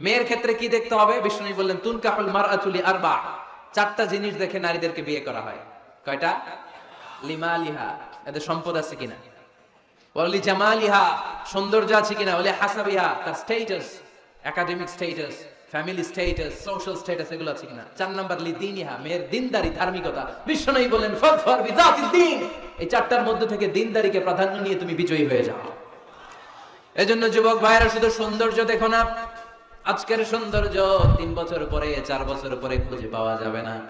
মেয়ের ক্ষেত্রে কি দেখতে হবে? বিষ্ণু বললেন তুন কাপল মার আচুলি আর বা চারটা জিনিস দেখে নারীদেরকে বিয়ে করা হয়। কয়টা? লিমা লিহা এদের সম্পদ আছে কিনা? জামালিহা সৌন্দর্য আছে কিনা? হাসাবিহা। তার status academic status family status social status এগুলো আছে কিনা? চার নাম্বার লি দিনিহা মেয়ের দিনদারি, ধার্মিকতা। বিশ্বনবী বলেন ফর বিজাতিদ দিন। এই চারটার মধ্যে থেকে দিনদারিকে প্রাধান্য নিয়ে তুমি বিজয়ী হয়ে যাও। এজন্য যুবক ভাইরা শুধু সৌন্দর্য দেখো না আজকের সৌন্দর্য তিন বছর পরে, চার বছর পরে খুঁজে পাওয়া যাবে না।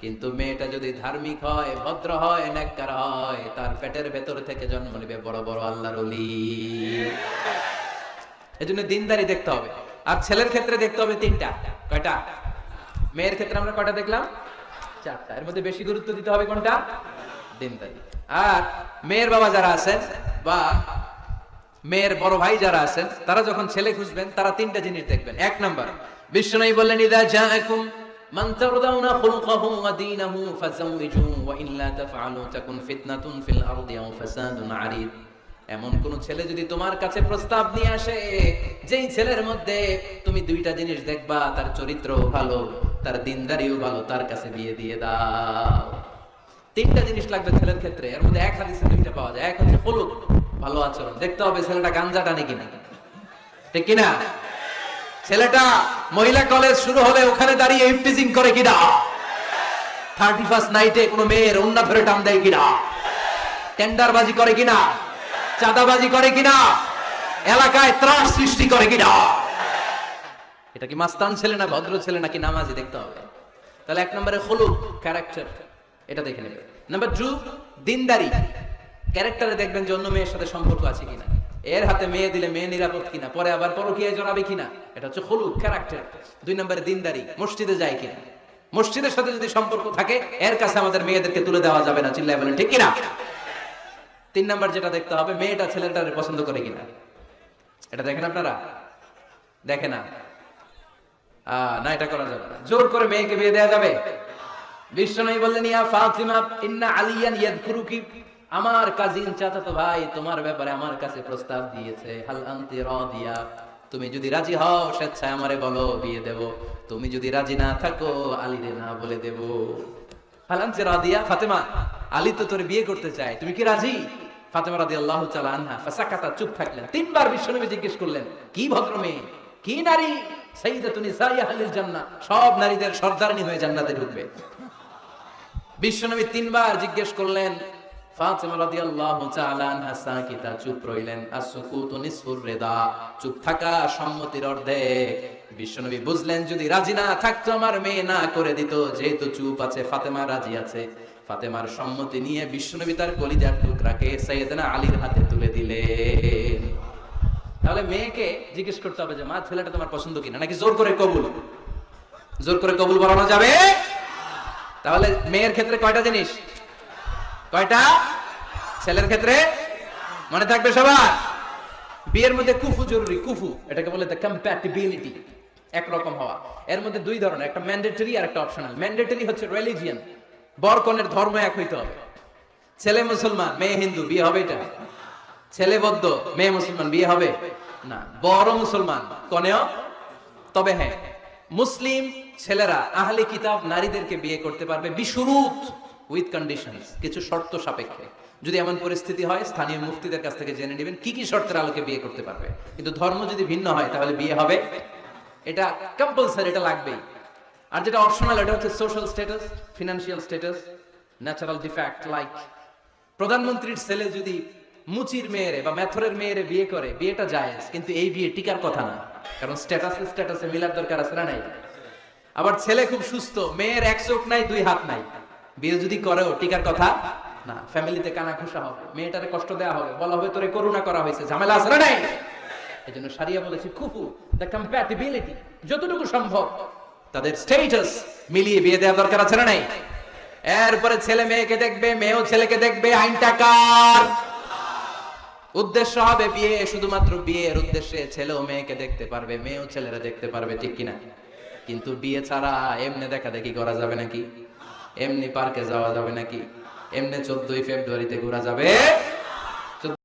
কিন্তু মেয়েটা যদি ধার্মিক হয়, ভদ্র হয় নেককার হয়, তার পেটের ভেতর থেকে জন্ম নেবে বড় বড় আল্লাহর অলি এজন্য দিনদারি দেখতে হবে। আর ছেলের ক্ষেত্রে দেখতে হবে তিনটা। কয়টা? মেয়ের ক্ষেত্রে আমরা কয়টা দেখলাম? চারটা। এর মধ্যে বেশি গুরুত্ব দিতে হবে কোনটা? দিনদারি। আর মেয়ের বাবা যারা আছেন বা মেয়ের বড় ভাই যারা আছেন, তারা যখন ছেলে খুঁজবেন, তারা তিনটা জিনিস দেখবেন। এক নাম্বার বিষ্ণুই বললেন, ইদা জাআকুম মান এমন কোন ছেলে যদি তোমার কাছে প্রস্তাব নিয়ে আসে, যেই ছেলের মধ্যে তুমি দুইটা জিনিস দেখবা, তার চরিত্র ভালো, তার দিনদারিও ভালো, তার কাছে বিয়ে দিয়ে দাও। তিনটা জিনিস লাগবে ছেলের ক্ষেত্রে। এর মধ্যে এক হাদিসে দুইটা পাওয়া যায়। এক হচ্ছে হলুদ ভালো আচরণ। দেখতে হবে ছেলেটা গাঞ্জা টানে কিনা। ঠিক কিনা? ছেলেটা মহিলা কলেজ শুরু হলে ওখানে দাঁড়িয়ে ইফটিজিং করে কিনা? থার্টি ফার্স্ট নাইটে কোনো মেয়ের অন্য ধরে টান দেয় কিনা? টেন্ডারবাজি করে কিনা? চাঁদাবাজি করে কিনা? এলাকায় ত্রাস সৃষ্টি করে কিনা? এটা কি মাস্তান ছেলে না ভদ্র ছেলে নাকি নামাজি? দেখতে হবে। তাহলে এক নম্বরে হলুদ ক্যারেক্টার এটা দেখে নেবে। নাম্বার টু দিনদারি। ক্যারেক্টারে দেখবেন যে অন্য মেয়ের সাথে সম্পর্ক আছে কিনা। এর হাতে মেয়ে দিলে মেয়ে নিরাপদ কিনা, পরে আবার পরকীয় জড়াবে কিনা, এটা হচ্ছে হলুদ ক্যারেক্টার দুই নম্বরে দিনদারি, মসজিদে যায় কিনা। মসজিদের সাথে যদি সম্পর্ক থাকে, এর কাছে আমাদের মেয়েদেরকে তুলে দেওয়া যাবে না, চিল্লায় বলেন, ঠিক কিনা? তিন নাম্বার যেটা দেখতে হবে, মেয়েটা ছেলেটারে পছন্দ করে কিনা। এটা দেখেন আপনারা? দেখে না? না, এটা করা যাবে জোর করে মেয়েকে বিয়ে দেওয়া যাবে। বিশ্বনবী বললেন, ইয়া ফাতিমা, ইন্না আলিয়ান ইয়াদকুরুকি। আমার কাজিন চাচাতো ভাই তোমার ব্যাপারে আমার কাছে প্রস্তাব দিয়েছে। হাল আনতি রাদিয়া। তুমি যদি রাজি হও, স্বেচ্ছায় আমারে বলো, বিয়ে দেব। তুমি যদি রাজি না থাকো, আলীরে না বলে দেব। হাল আনতি রাদিয়া, ফাতেমা, আলী তো তোর বিয়ে করতে চায়। তুমি কি রাজি? ফাতেমা রাদিয়াল্লাহু তাআলা আনহা, ফাসাকাতা, চুপ থাকলেন। তিনবার বিশ্বনবী জিজ্ঞেস করলেন, কি ভদ্র মেয়ে কি নারী? সাইয়্যিদাতুন নিসাই আহলিল জান্নাহ। সব নারীদের সর্দারনি হয়ে জান্নাতে ঢুকবে। বিশ্বনবী তিনবার জিজ্ঞেস করলেন ফাতেমার সম্মতি নিয়ে বিশ্বনবী তার কলিজার টুকরাকে সাইয়েদনা আলীর হাতে তুলে দিলেন। তাহলে মেয়েকে জিজ্ঞেস করতে হবে যে, মা, ছেলেটা তোমার পছন্দ কিনা? নাকি জোর করে কবুল? জোর করে কবুল বানানো যাবে? তাহলে মেয়ের ক্ষেত্রে কয়টা জিনিস? কয়টা? ছেলের ক্ষেত্রে মনে থাকবে সবার? বিয়ের মধ্যে কুফু জরুরি, কুফু। এটাকে বলে কম্প্যাটিবিলিটি একরকম হওয়া। এর মধ্যে দুই ধরনের, একটা ম্যান্ডেটরি আর একটা অপশনাল ম্যান্ডেটরি হচ্ছে রিলিজিয়ান বরকনের ধর্ম এক হইতে হবে। ছেলে মুসলমান, মেয়ে হিন্দু, বিয়ে হবে এটা। ছেলে বৌদ্ধ, মেয়ে মুসলমান, বিয়ে হবে? না। বড় মুসলমান, কনেও? তবে হ্যাঁ। মুসলিম ছেলেরা, আহলে কিতাব নারীদেরকে বিয়ে করতে পারবে বিশুরুত উইথ কন্ডিশনস কিছু শর্ত সাপেক্ষে। যদি এমন পরিস্থিতি হয়, স্থানীয় মুফতিদের কাছ থেকে জেনে নেবেন কি কি শর্তের আলোকে বিয়ে করতে পারবে। কিন্তু ধর্ম যদি ভিন্ন হয়, তাহলে বিয়ে হবে। এটা কম্পালসারি এটা লাগবেই। আর যেটা অপশনাল এটা হচ্ছে social status financial status natural defect like প্রধানমন্ত্রীর ছেলে যদি মুচির মেয়েরে বা মেথরের মেয়েরে বিয়ে করে, বিয়েটা যায় কিন্তু এই বিয়ে টিকার কথা না। কারণ স্ট্যাটাস স্ট্যাটাসে মিলার দরকার আছে না নাই? আবার ছেলে খুব সুস্থ, মেয়ের এক চোখ নাই, দুই হাত নাই। বিয়ে যদি করেও, টিকার কথা? না, ফ্যামিলিতে কানা ঘোষা হবে, মেয়েটারে কষ্ট দেওয়া হবে, বলা হবে তোরে করুণা করা হয়েছে, ঝামেলা না নাই? এই জন্য সারিয়া বলেছে কুফু দ্য কম্প্যাটিবিলিটি যতটুকু সম্ভব, তাদের স্টেটাস মিলিয়ে বিয়ে দেওয়া দরকার আছে না নাই? এরপরে ছেলে মেয়েকে দেখবে, মেয়েও ছেলেকে দেখবে আইনটা কার উদ্দেশ্য হবে বিয়ে, শুধুমাত্র বিয়ের উদ্দেশ্যে ছেলেও মেয়েকে দেখতে পারবে, মেয়েও ছেলেরা দেখতে পারবে, ঠিক কিনা? কিন্তু বিয়ে ছাড়া এমনি দেখা দেখি করা যাবে নাকি? এমনি পার্কে যাওয়া যাবে নাকি? এমনি চোদ্দই ফেব্রুয়ারিতে ঘোরা যাবে?